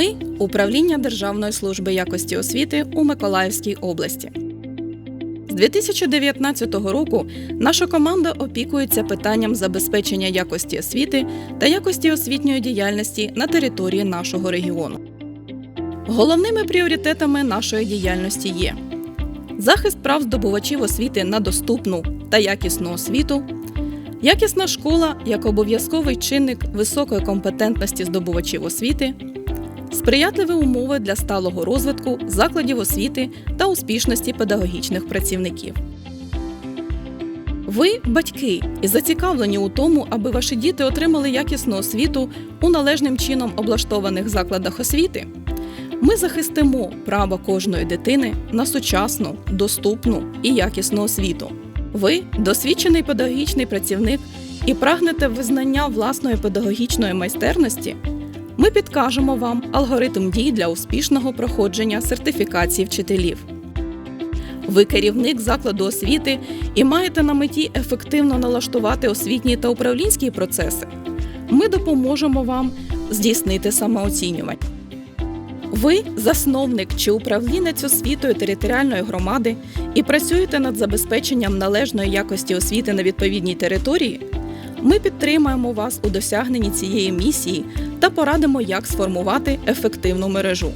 Ми управління Державної служби якості освіти у Миколаївській області. З 2019 року наша команда опікується питанням забезпечення якості освіти та якості освітньої діяльності на території нашого регіону. Головними пріоритетами нашої діяльності є захист прав здобувачів освіти на доступну та якісну освіту, якісна школа як обов'язковий чинник високої компетентності здобувачів освіти, сприятливі умови для сталого розвитку закладів освіти та успішності педагогічних працівників. Ви батьки і зацікавлені у тому, аби ваші діти отримали якісну освіту у належним чином облаштованих закладах освіти. Ми захистимо право кожної дитини на сучасну, доступну і якісну освіту. Ви досвідчений педагогічний працівник і прагнете визнання власної педагогічної майстерності. Ми підкажемо вам алгоритм дій для успішного проходження сертифікації вчителів. Ви керівник закладу освіти і маєте на меті ефективно налаштувати освітні та управлінські процеси. Ми допоможемо вам здійснити самооцінювання. Ви засновник чи управлінець освітою територіальної громади і працюєте над забезпеченням належної якості освіти на відповідній території. Ми підтримаємо вас у досягненні цієї місії та порадимо, як сформувати ефективну мережу.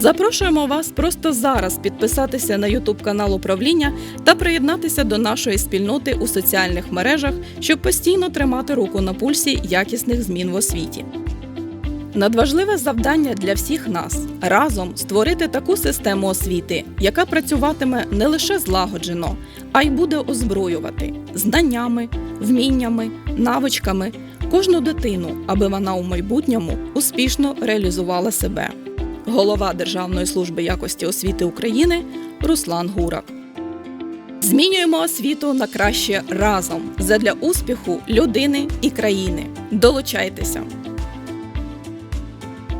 Запрошуємо вас просто зараз підписатися на YouTube канал управління та приєднатися до нашої спільноти у соціальних мережах, щоб постійно тримати руку на пульсі якісних змін в освіті. Надважливе завдання для всіх нас разом створити таку систему освіти, яка працюватиме не лише злагоджено, а й буде озброювати знаннями, вміннями, навичками кожну дитину, аби вона у майбутньому успішно реалізувала себе. Голова Державної служби якості освіти України Руслан Гурак. Змінюємо освіту на краще разом задля успіху людини і країни. Долучайтеся!